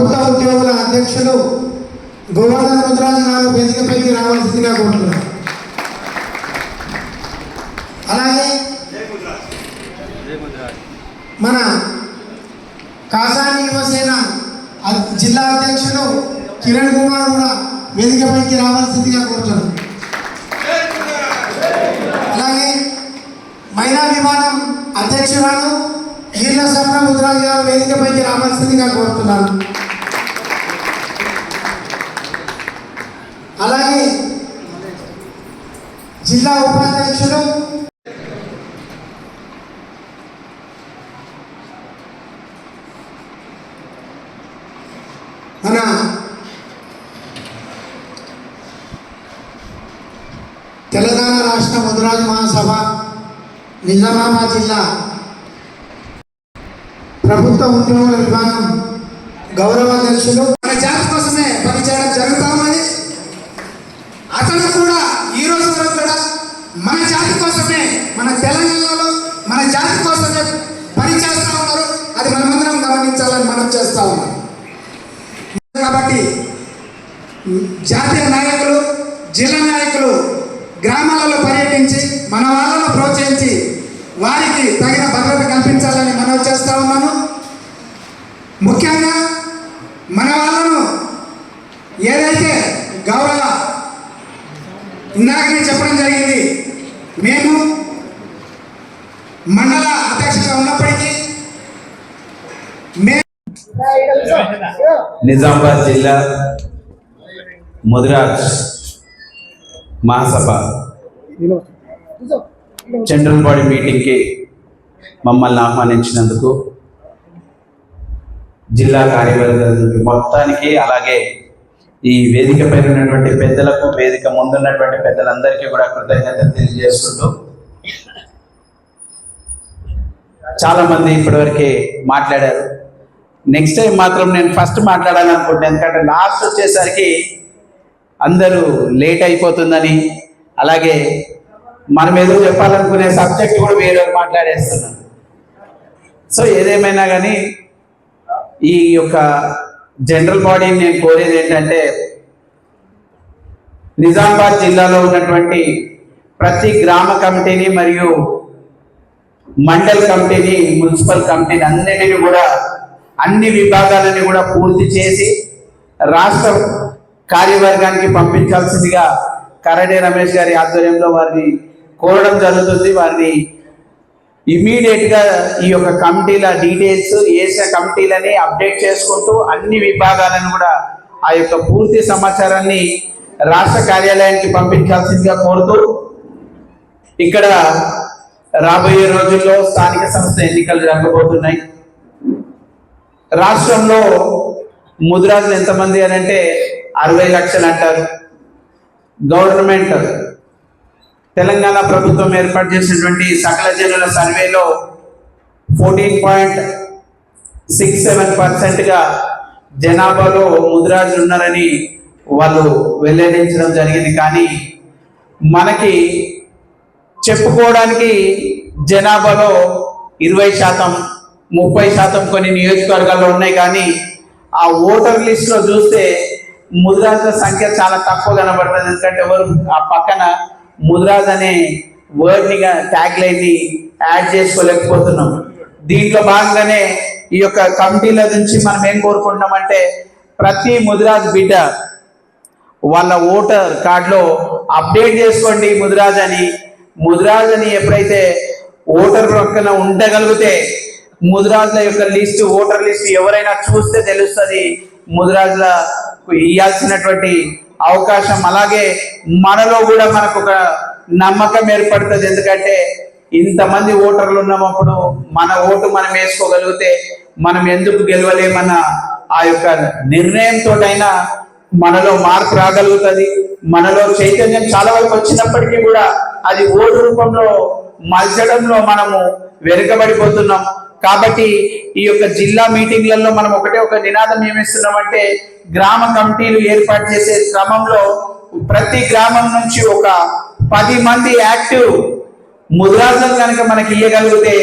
ప్రభుత్వ ఉద్యోగుల అధ్యక్షులు గోవర్ధన ముద్రాజు గారు వేదికపైకి రావాల్సిందిగా కోరుతున్నారు అలాగే మన కాసాని యువసేన జిల్లా అధ్యక్షులు కిరణ్ కుమార్ కూడా వేదికపైకి రావాల్సిందిగా కోరుతున్నారు అలాగే మహిళా విమానం అధ్యక్షురాలు ఈర్ల సప్న ముద్రాజు గారు వేదికపైకి రావాల్సిందిగా కోరుతున్నాను. అలాగే జిల్లా ఉపాధ్యక్షుడు మన తెలంగాణ రాష్ట్ర మధురాజ్ మహాసభ నిజామాబాద్ జిల్లా ప్రభుత్వ ఉద్యోగుల విభాగం గౌరవ అధ్యక్షులు మన జాతీయ కోసమే పనిచేయడం జరుగుతూ ఉన్నది అతను కూడా ఈ రోజు వరకు కూడా మన జాతి కోసమే మన తెలంగాణలో మన జాతి కోసమే పని చేస్తా ఉన్నారు అది మనమందరం గమనించాలని మనం చేస్తా ఉన్నాం. కాబట్టి జాతీయ నాయకులు జిల్లా నాయకులు గ్రామాలలో పర్యటించి మన వాళ్ళను ప్రోత్సహించి వారికి తగిన భద్రత కల్పించాలని మనం చేస్తా ఉన్నాను. ముఖ్యంగా మన వాళ్ళను ఏదైతే గౌరవ ఇందాక చెప్పడం జరిగింది మేము మండల అధ్యక్షులుగా ఉన్నప్పటికీ నిజామాబాద్ జిల్లా ముదిరాజ్ మహాసభ జనరల్ బాడీ మీటింగ్కి మమ్మల్ని ఆహ్వానించినందుకు జిల్లా కార్యవర్గానికి మొత్తానికి అలాగే ఈ వేదిక పైన ఉన్నటువంటి పెద్దలకు వేదిక ముందున్నటువంటి పెద్దలందరికీ కూడా కృతజ్ఞతలు తెలియజేసుకుంటూ చాలా మంది మాట్లాడారు. నెక్స్ట్ టైం మాత్రం నేను ఫస్ట్ మాట్లాడాలనుకుంటున్నాను ఎందుకంటే లాస్ట్ వచ్చేసరికి అందరూ లేట్ అయిపోతుందని. అలాగే మనం ఏదో చెప్పాలనుకునే సబ్జెక్ట్ కూడా వేరే మాట్లాడేస్తున్నాం సో ఏదేమైనా కానీ ఈ యొక్క జనరల్ బాడీని నేను కోరేది ఏంటంటే నిజామాబాద్ జిల్లాలో ఉన్నటువంటి ప్రతి గ్రామ కమిటీని మరియు మండల్ కమిటీని మున్సిపల్ కమిటీని అన్నిటిని కూడా అన్ని విభాగాలని కూడా పూర్తి చేసి రాష్ట్ర కార్యవర్గానికి పంపించాల్సిందిగా కరడే రమేష్ గారి ఆధ్వర్యంలో వారిని కోరడం జరుగుతుంది. వారిని ఇమీడియట్గా ఈ యొక్క కమిటీల డీటెయిల్స్ ఏసే కమిటీలని అప్డేట్ చేసుకుంటూ అన్ని విభాగాలను కూడా ఆ యొక్క పూర్తి సమాచారాన్ని రాష్ట్ర కార్యాలయానికి పంపించాల్సిందిగా కోరుతూ ఇక్కడ రాబోయే రోజుల్లో స్థానిక సంస్థ ఎన్నికలు జరగబోతున్నాయి. రాష్ట్రంలో ముదిరాజులు ఎంతమంది అని అంటే అరవై లక్షలు అంటారు. గవర్నమెంట్ తెలంగాణ ప్రభుత్వం ఏర్పాటు చేసినటువంటి సకల జనుల సర్వేలో ఫోర్టీన్ పాయింట్ సిక్స్ సెవెన్ పర్సెంట్గా జనాభాలో ముదిరాజులు ఉన్నారని వాళ్ళు వెల్లడించడం జరిగింది. కానీ మనకి చెప్పుకోవడానికి జనాభాలో ఇరవై శాతం ముప్పై శాతం కొన్ని నియోజకవర్గాల్లో ఉన్నాయి కానీ ఆ ఓటర్ లిస్ట్లో చూస్తే ముదిరాజుల సంఖ్య చాలా తక్కువ కనబడుతుంది. ఎందుకంటే ఎవరు ఆ పక్కన ముదిరాజ్ అనే వర్డ్ని ట్యాగ్ లైన్ని యాడ్ చేసుకోలేకపోతున్నాం. దీంట్లో భాగంగానే ఈ యొక్క కమిటీల నుంచి మనం ఏం కోరుకుంటున్నామంటే ప్రతి ముదిరాజ్ బిడ్డ వాళ్ళ ఓటర్ కార్డులో అప్డేట్ చేసుకోండి ముదిరాజ్ అని ముదిరాజ్ అని ఎప్పుడైతే ఓటర్ పక్కన ఉండగలిగితే ముదిరాజుల యొక్క లిస్ట్ ఓటర్ లిస్ట్ ఎవరైనా చూస్తే తెలుస్తుంది. ముదిరాజులకు ఇవ్వాల్సినటువంటి అవకాశం. అలాగే మనలో కూడా మనకు ఒక నమ్మకం ఏర్పడుతుంది. ఎందుకంటే ఇంతమంది ఓటర్లు ఉన్నప్పుడు మన ఓటు మనం వేసుకోగలిగితే మనం ఎందుకు గెలవలేమన్న ఆ యొక్క నిర్ణయంతోటైనా మనలో మార్పు రాగలుగుతుంది. మనలో చైతన్యం చాలా వరకు వచ్చినప్పటికీ కూడా అది ఓటు రూపంలో మలచడంలో మనము వెనుకబడిపోతున్నాం. కాబట్టి ఈ యొక్క జిల్లా మీటింగ్లలో మనం ఒకటే ఒక నినాదం ఏమిస్తున్నామంటే గ్రామ కమిటీలు ఏర్పాటు చేసే క్రమంలో ప్రతి గ్రామం నుంచి ఒక పది మంది యాక్టివ్ ముదిరాజులు కనుక మనకి ఇవ్వగలిగితే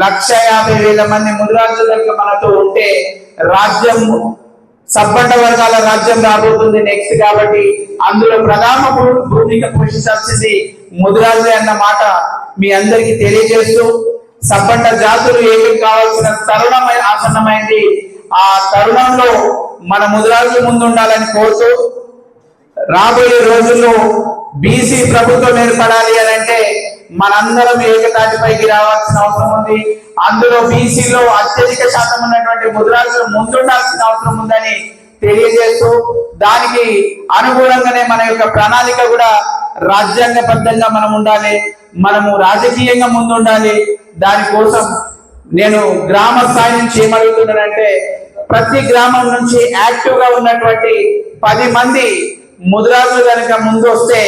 లక్ష యాభై వేల మంది ముదిరాజులు కనుక మనతో ఉంటే రాజ్యం సబ్బండ వర్గాల రాజ్యం రాబోతుంది నెక్స్ట్ కాబట్టి అందులో ప్రధాన భూమిక పోషించాల్సింది ముదిరాజులే అన్న మాట మీ అందరికీ తెలియజేస్తూ సబ్బండ జాతులు ఏమి కావాల్సిన తరుణమైన ఆసన్నమైంది. ఆ తరుణంలో మన ముదిరాజులు ముందు ఉండాలని కోరుతూ రాబోయే రోజుల్లో బీసీ ప్రభుత్వం ఏర్పడాలి అని అంటే మనందరం ఏకతాటిపైకి రావాల్సిన అవసరం ఉంది. అందులో బీసీలో అత్యధిక శాతం ఉన్నటువంటి ముద్రాజులు ముందుండాల్సిన అవసరం ఉందని తెలియజేస్తూ దానికి అనుగుణంగానే మన యొక్క ప్రణాళిక కూడా రాజ్యాంగబద్ధంగా మనం ఉండాలి. మనము రాజకీయంగా ముందుండాలి. దానికోసం నేను గ్రామ స్థాయి నుంచి ఏమడుగుతున్నానంటే ప్రతి గ్రామం నుంచి యాక్టివ్గా ఉన్నటువంటి పది మంది ముద్రాజులు కనుక ముందు వస్తే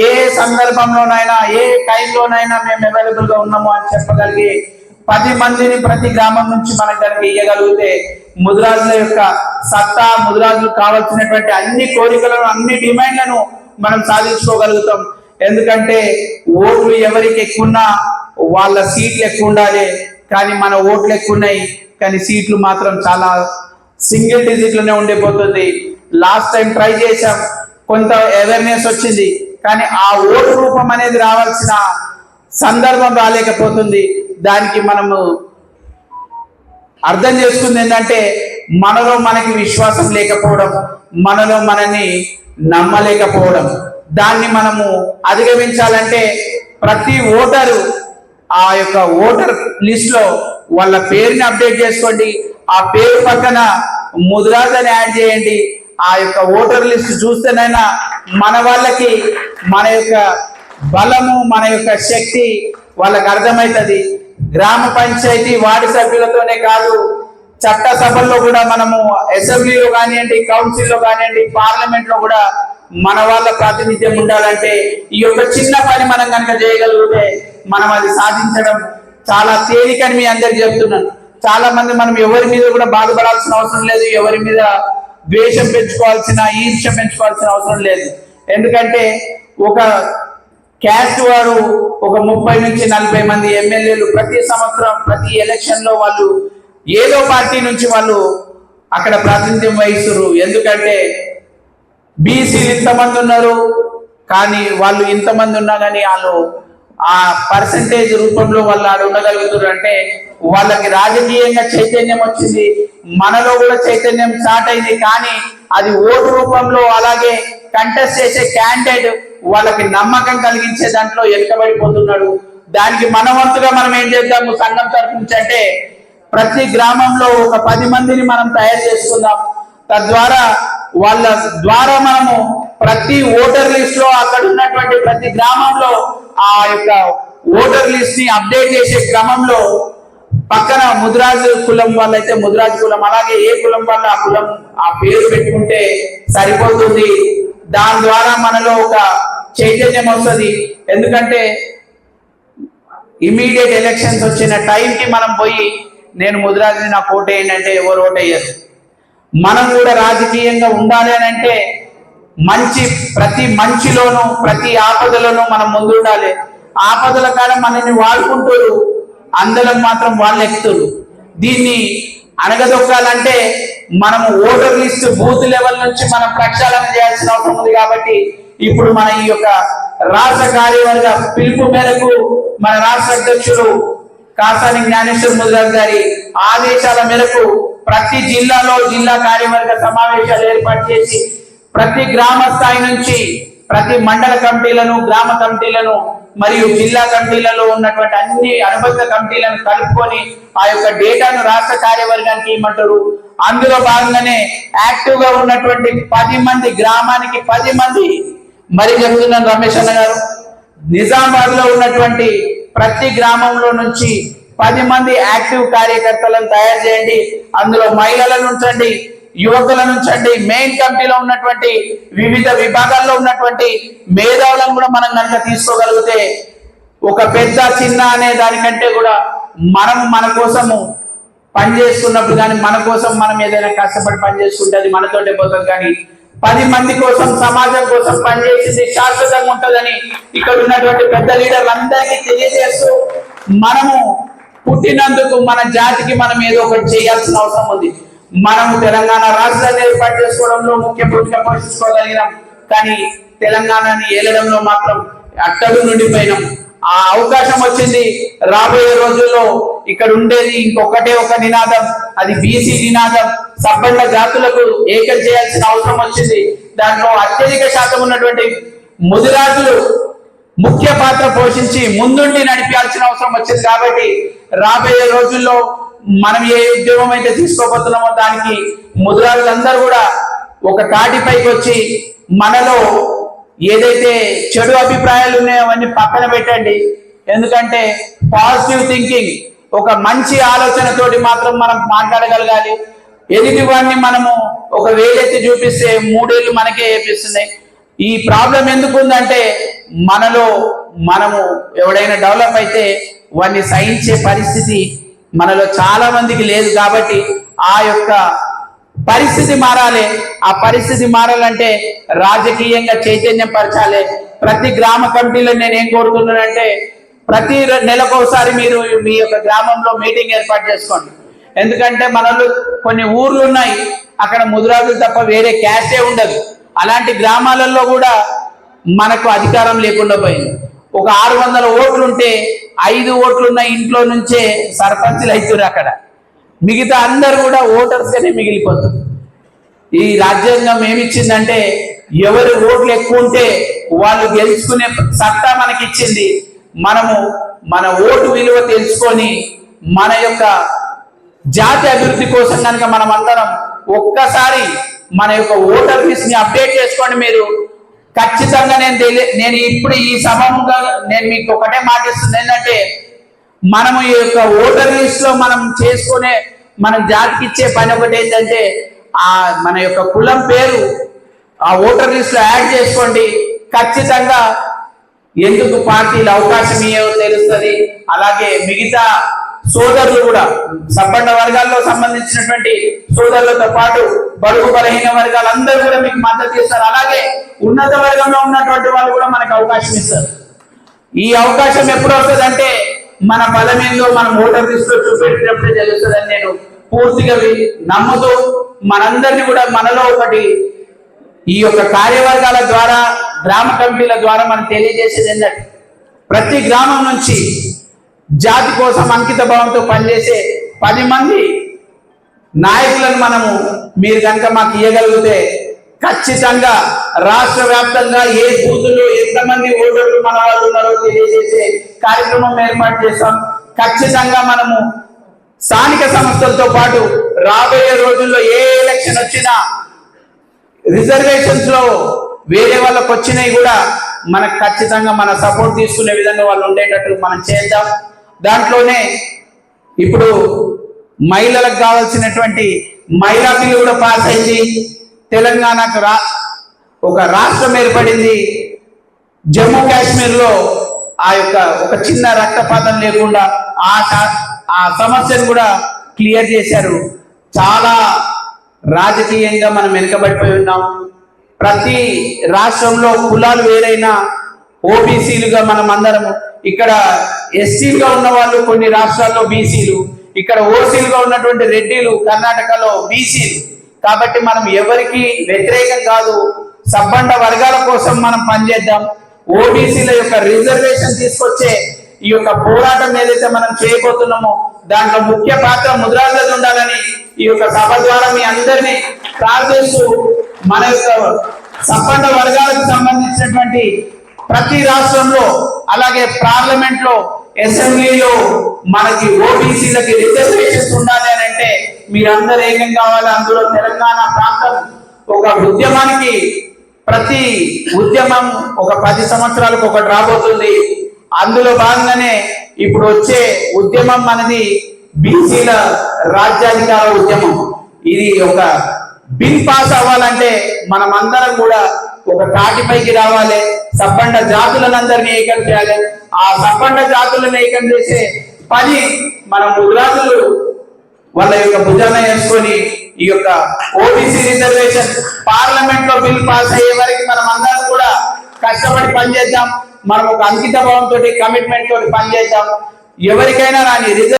ఏ సందర్భంలోనైనా ఏ టైంలోనైనా మేము అవైలబుల్గా ఉన్నాము అని చెప్పగలిగి పది మందిని ప్రతి గ్రామం నుంచి మనం కనుక ఇవ్వగలిగితే ముద్రాజుల యొక్క సత్తా ముద్రాజులు కావాల్సినటువంటి అన్ని కోరికలను అన్ని డిమాండ్లను మనం సాధించుకోగలుగుతాం. ఎందుకంటే ఓట్లు ఎవరికి ఎక్కువన్నా వాళ్ళ సీట్లు ఎక్కువ ఉండాలి కానీ మన ఓట్లు ఎక్కువ ఉన్నాయి కానీ సీట్లు మాత్రం చాలా సింగిల్ డిజిట్లోనే ఉండిపోతుంది. లాస్ట్ టైం ట్రై చేశాం కొంత అవేర్నెస్ వచ్చింది కానీ ఆ ఓటు రూపం అనేది రావాల్సిన సందర్భం రాలేకపోతుంది. దానికి మనము అర్థం చేసుకుంది ఏంటంటే మనలో మనకి విశ్వాసం లేకపోవడం మనలో మనని నమ్మలేకపోవడం. దాన్ని మనము అధిగమించాలంటే ప్రతి ఓటరు ఆ యొక్క ఓటర్ లిస్ట్లో వాళ్ళ పేరుని అప్డేట్ చేసుకోండి. ఆ పేరు పక్కన ముద్రాజ్ యాడ్ చేయండి. ఆ యొక్క ఓటర్ లిస్ట్ చూస్తేనైనా మన వాళ్ళకి మన యొక్క బలము మన యొక్క శక్తి వాళ్ళకి అర్థమవుతుంది. గ్రామ పంచాయతీ వార్డు సభ్యులతోనే కాదు చట్ట సభల్లో కూడా మనము అసెంబ్లీలో కానివ్వండి కౌన్సిల్లో కానివ్వండి పార్లమెంట్లో కూడా మన వాళ్ళ ప్రాతినిధ్యం ఉండాలంటే ఈ యొక్క చిన్న పని మనం కనుక చేయగలిగితే మనం అది సాధించడం చాలా తేలికని మీ అందరికి చెప్తున్నాను. చాలా మంది మనం ఎవరి మీద కూడా బాధపడాల్సిన అవసరం లేదు ఎవరి మీద ద్వేషం పెంచుకోవాల్సిన ఈర్ష్య పెంచుకోవాల్సిన అవసరం లేదు. ఎందుకంటే ఒక క్యాస్ట్ వారు ఒక ముప్పై నుంచి నలభై మంది ఎమ్మెల్యేలు ప్రతి సంవత్సరం ప్రతి ఎలక్షన్లో వాళ్ళు ఏదో పార్టీ నుంచి వాళ్ళు అక్కడ ప్రాతినిధ్యం వహిస్తున్నారు ఎందుకంటే బీసీలు ఇంతమంది ఉన్నారు కానీ వాళ్ళు ఇంతమంది ఉన్నా కానీ వాళ్ళు ఆ పర్సంటేజ్ రూపంలో వాళ్ళు ఆడ ఉండగలుగుతారు అంటే వాళ్ళకి రాజకీయంగా చైతన్యం వచ్చింది మనలో కూడా చైతన్యం స్టార్ట్ అయింది కానీ అది ఓటు రూపంలో అలాగే కంటెస్ట్ చేసే క్యాండిడేట్ వాళ్ళకి నమ్మకం కలిగించే దాంట్లో వెనుకబడిపోతున్నాడు దానికి మనవంతుగా మనం ఏం చేద్దాము? సంఘం తరఫు నుంచి అంటే ప్రతి గ్రామంలో ఒక పది మందిని మనం తయారు చేసుకుందాం. తద్వారా వాళ్ళ ద్వారా మనము ప్రతి ఓటర్ లిస్ట్లో అక్కడ ఉన్నటువంటి ప్రతి గ్రామంలో ఆ యొక్క ఓటర్ లిస్ట్ని అప్డేట్ చేసే క్రమంలో పక్కన ముద్రాజు కులం వాళ్ళైతే ముద్రాజు కులం అలాగే ఏ కులం వల్ల ఆ కులం ఆ పేరు పెట్టుకుంటే సరిపోతుంది. దాని ద్వారా మనలో ఒక చైతన్యం వస్తుంది. ఎందుకంటే ఇమీడియట్ ఎలక్షన్స్ వచ్చిన టైంకి మనం పోయి నేను ముదిరాజుని నాకు ఓటు వేయండి అంటే ఎవరు ఓటు మనం కూడా రాజకీయంగా ఉండాలి అని అంటే మంచి ప్రతి మంచిలోనూ ప్రతి ఆపదలోనూ మనం ముందు ఉండాలి ఆపదల కాడ మనల్ని వాడుకుంటారు. అందరం మాత్రం వాళ్ళు ఎక్కుతారు దీన్ని అణగదొక్కాలంటే మనం ఓటర్ లిస్ట్ బూత్ లెవెల్ నుంచి మనం ప్రక్షాళన చేయాల్సిన అవసరం ఉంది కాబట్టి ఇప్పుడు మన ఈ యొక్క రాష్ట్ర కార్యవర్గ పిలుపు మేరకు మన రాష్ట్ర అధ్యక్షుడు కాసాని జ్ఞానేశ్వర్ ముదిరాజ్ గారి ఆదేశాల మేరకు ప్రతి జిల్లాలో జిల్లా కార్యవర్గ సమావేశాలు ఏర్పాటు చేసి ప్రతి గ్రామ స్థాయి నుంచి ప్రతి మండల కమిటీలను గ్రామ కమిటీలను మరియు జిల్లా కమిటీలలో ఉన్నటువంటి అన్ని అనుబంధ కమిటీలను కలుపుకొని ఆ యొక్క డేటాను రాష్ట్ర కార్యవర్గానికి ఇవ్వమంటారు అందులో భాగంగానే యాక్టివ్గా ఉన్నటువంటి పది మంది గ్రామానికి పది మంది మరి చెప్తున్నాను రమేష్ అన్న గారు. నిజామాబాద్లో ఉన్నటువంటి ప్రతి గ్రామంలో నుంచి పది మంది యాక్టివ్ కార్యకర్తలను తయారు చేయండి. అందులో మహిళలను ఉంచండి యువకులను ఉంచండి. మెయిన్ కమిటీలో ఉన్నటువంటి వివిధ విభాగాల్లో ఉన్నటువంటి మేధావులను కూడా మనం కనుక తీసుకోగలిగితే ఒక పెద్ద చిన్న అనే దానికంటే కూడా మనం మన కోసము పనిచేసుకున్నప్పుడు కానీ మన కోసం మనం ఏదైనా కష్టపడి పనిచేసుకుంటే అది మనతోటే పోతుంది. కానీ పది మంది కోసం సమాజం కోసం పనిచేసింది శాశ్వతంగా ఉంటుందని ఇక్కడ ఉన్నటువంటి పెద్ద లీడర్లు అందరికీ తెలియజేస్తూ మనము పుట్టినందుకు మన జాతికి మనం ఏదో ఒకటి చేయాల్సిన అవసరం ఉంది. మనము తెలంగాణ రాష్ట్రాన్ని ఏర్పాటు చేసుకోవడంలో ముఖ్య భూమిక పోషించుకోగలిగినాం. కానీ తెలంగాణని ఏలడంలో మాత్రం అట్టడు నుండిపోయినాం. ఆ అవకాశం వచ్చింది. రాబోయే రోజుల్లో ఇక్కడ ఉండేది ఇంకొకటే ఒక నినాదం. అది బీసీ నినాదం. సబ్బండ జాతులకు ఏకం చేయాల్సిన అవసరం వచ్చింది. దాంట్లో అత్యధిక శాతం ఉన్నటువంటి ముదిరాజులు ముఖ్య పాత్ర పోషించి ముందుండి నడిపించాల్సిన అవసరం వచ్చింది కాబట్టి రాబోయే రోజుల్లో మనం ఏ ఉద్యోగం అయితే తీసుకోబోతున్నామో దానికి ముదిరాజులందరూ కూడా ఒక తాటిపైకి వచ్చి మనలో ఏదైతే చెడు అభిప్రాయాలు ఉన్నాయో అవన్నీ పక్కన పెట్టండి. ఎందుకంటే పాజిటివ్ థింకింగ్ ఒక మంచి ఆలోచనతోటి మాత్రం మనం మాట్లాడగలగాలి. ఎదుటి వాడిని మనము ఒక వేలెత్తి చూపిస్తే మూడేళ్ళు మనకే వేపిస్తున్నాయి ఈ ప్రాబ్లం ఎందుకు ఉందంటే మనలో మనము ఎవడైనా డెవలప్ అయితే వాడిని సహించే పరిస్థితి మనలో చాలా మందికి లేదు కాబట్టి ఆ యొక్క పరిస్థితి మారాలి. ఆ పరిస్థితి మారాలంటే రాజకీయంగా చైతన్యం పరచాలి. ప్రతి గ్రామ కమిటీలో నేను ఏం కోరుతున్నానంటే ప్రతి నెలకోసారి మీరు మీ యొక్క గ్రామంలో మీటింగ్ ఏర్పాటు చేసుకోండి. ఎందుకంటే మనలో కొన్ని ఊర్లు ఉన్నాయి అక్కడ ముదురాజులు తప్ప వేరే క్యాస్టే ఉండదు. అలాంటి గ్రామాలలో కూడా మనకు అధికారం లేకుండా పోయింది. ఒక ఆరు వందల ఓట్లుంటే ఐదు ఓట్లున్న ఇంట్లో నుంచే సర్పంచులు అవుతున్నారు అక్కడ. మిగతా అందరు కూడా ఓటర్స్గానే మిగిలిపోతారు. ఈ రాజ్యాంగం ఏమిచ్చిందంటే ఎవరి ఓట్లు ఎక్కువ ఉంటే వాళ్ళు గెలుచుకునే సత్తా మనకి ఇచ్చింది మనము మన ఓటు విలువ తెలుసుకొని మన యొక్క జాతి అభివృద్ధి కోసం కనుక మనం అందరం ఒక్కసారి మన యొక్క ఓటర్ లిస్ట్ని అప్డేట్ చేసుకోండి మీరు. ఖచ్చితంగా నేను తెలియ నేను ఇప్పుడు ఈ సభముగా నేను మీకు ఒకటే మాటిస్తుంది ఏంటంటే మనము ఈ యొక్క ఓటర్ లిస్ట్లో మనం చేసుకునే మన జాతికి ఇచ్చే పని ఒకటి ఏంటంటే ఆ మన యొక్క కులం పేరు ఆ ఓటర్ లిస్ట్లో యాడ్ చేసుకోండి. ఖచ్చితంగా ఎందుకు పార్టీలు అవకాశం ఇయ్యో తెలుస్తుంది. అలాగే మిగతా సోదరులు కూడా సబ్బండ వర్గాల్లో సంబంధించినటువంటి సోదరులతో పాటు బడుగు బలహీన వర్గాలందరూ కూడా మీకు మద్దతు ఇస్తారు. అలాగే ఉన్నత వర్గంలో ఉన్నటువంటి వాళ్ళు కూడా మనకు అవకాశం ఇస్తారు. ఈ అవకాశం ఎప్పుడు వస్తుంది అంటే మన బలమేందో ఏందో మనం ఓటర్ లిస్ట్ చూపెట్టినప్పుడే తెలుస్తుందని నేను పూర్తిగా వి- నమ్ముతూ మనందరినీ కూడా మనలో ఒకటి ఈ యొక్క కార్యవర్గాల ద్వారా గ్రామ కమిటీల ద్వారా మనం తెలియజేసేది ఏంటంటే ప్రతి గ్రామం నుంచి జాతి కోసం అంకిత భావంతో పనిచేసే పది మంది నాయకులను మనము మీరు కనుక మాకు ఇవ్వగలిగితే ఖచ్చితంగా రాష్ట్ర వ్యాప్తంగా ఏ బూతులు ఎంతమంది ఓటర్లు మన వాళ్ళు ఉన్నారో తెలియజేసే కార్యక్రమం ఏర్పాటు చేస్తాం. ఖచ్చితంగా మనము స్థానిక సంస్థలతో పాటు రాబోయే రోజుల్లో ఏ ఎలక్షన్ వచ్చినా రిజర్వేషన్స్లో వేరే వాళ్ళకి వచ్చినాయి కూడా మనకు ఖచ్చితంగా మన సపోర్ట్ తీసుకునే విధంగా వాళ్ళు ఉండేటట్టు మనం చేద్దాం. దాంట్లోనే ఇప్పుడు మహిళలకు కావాల్సినటువంటి మహిళా బిల్లు కూడా పాస్ అయింది. తెలంగాణకు రా ఒక రాష్ట్రం ఏర్పడింది. జమ్మూ కాశ్మీర్లో ఆ యొక్క ఒక చిన్న రక్తపాతం లేకుండా ఆ ఆ సమస్యను కూడా క్లియర్ చేశారు. చాలా రాజకీయంగా మనం వెనుకబడిపోయి ఉన్నాం. ప్రతి రాష్ట్రంలో కులాలు వేరైనా ఓబీసీలుగా మనం అందరం ఇక్కడ ఎస్సీలుగా ఉన్న వాళ్ళు కొన్ని రాష్ట్రాల్లో బీసీలు ఇక్కడ ఓసీలుగా ఉన్నటువంటి రెడ్డిలు కర్ణాటకలో బీసీలు. కాబట్టి మనం ఎవరికి వ్యతిరేకం కాదు. సబ్బండ వర్గాల కోసం మనం పనిచేద్దాం. ఓబీసీల యొక్క రిజర్వేషన్ తీసుకొచ్చే ఈ యొక్క పోరాటం ఏదైతే మనం చేయబోతున్నామో దాంట్లో ముఖ్య పాత్ర ముద్రాజులది ఉండాలని ఈ యొక్క సభ ద్వారా మీ అందరినీ ప్రార్థిస్తూ మన యొక్క సబ్బండ వర్గాలకు సంబంధించినటువంటి ప్రతి రాష్ట్రంలో అలాగే పార్లమెంట్లో అసెంబ్లీలో మనకి ఓబీసీలకి రిజర్వేషన్స్ ఉండాలి. మీరందరూ ఏకం కావాలి? అందులో తెలంగాణ ప్రాంతం ఒక ఉద్యమానికి ప్రతి ఉద్యమం ఒక పది సంవత్సరాలకు ఒకటి రాబోతుంది అందులో భాగంగానే ఇప్పుడు వచ్చే ఉద్యమం మనది బీసీల రాజ్యాధికార ఉద్యమం. ఇది ఒక బిల్ పాస్ అవ్వాలంటే మనం అందరం కూడా ఒక తాటిపైకి రావాలి. సబ్బండ జాతులందరినీ ఏకం చేయాలి. ఆ సబ్బండ జాతులను ఏకం చేసే పని మనం గుజరాతులు వాళ్ళ యొక్క భుజాన వేసుకొని ఈ యొక్క ఓబీసీ రిజర్వేషన్ పార్లమెంట్లో బిల్ పాస్ అయ్యే వరకు మనం అందరం కూడా కష్టపడి పనిచేద్దాం. మనం ఒక అంకిత భావంతో కమిట్మెంట్ తోటి పనిచేద్దాం. ఎవరికైనా రాని రిజర్వ్